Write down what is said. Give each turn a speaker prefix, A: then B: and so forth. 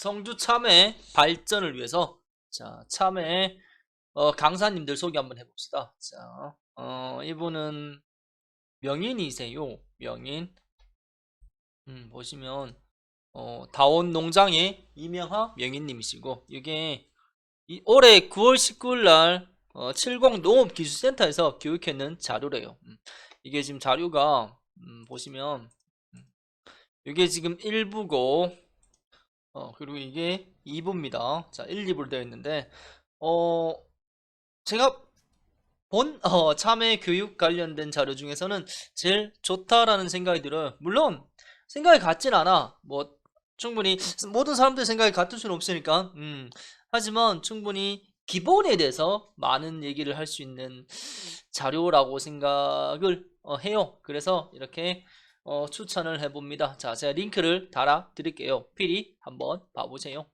A: 성주 참외 발전을 위해서 자 참외 어, 강사님들 소개 한번 해봅시다. 자 어, 이분은 명인이세요. 명인. 음, 보시면 어, 다원 농장의 이명하 명인님이시고 이게 이 올해 9월 19일 날 어, 70 농업기술센터에서 교육했는 자료래요. 음, 이게 지금 자료가 음, 보시면 음, 이게 지금 1부고 어, 그리고 이게 2부입니다. 자, 1, 2부로 되어 있는데 어, 제가 본 어, 참외 교육 관련된 자료 중에서는 제일 좋다라는 생각이 들어요. 물론 생각이 같진 않아. 뭐 충분히 모든 사람들 생각이 같을 수는 없으니까. 음. 하지만 충분히 기본에 대해서 많은 얘기를 할 수 있는 자료라고 생각을 어, 해요. 그래서 이렇게 어, 추천을 해봅니다. 자, 제가 링크를 달아 드릴게요. 필히 한번 봐보세요.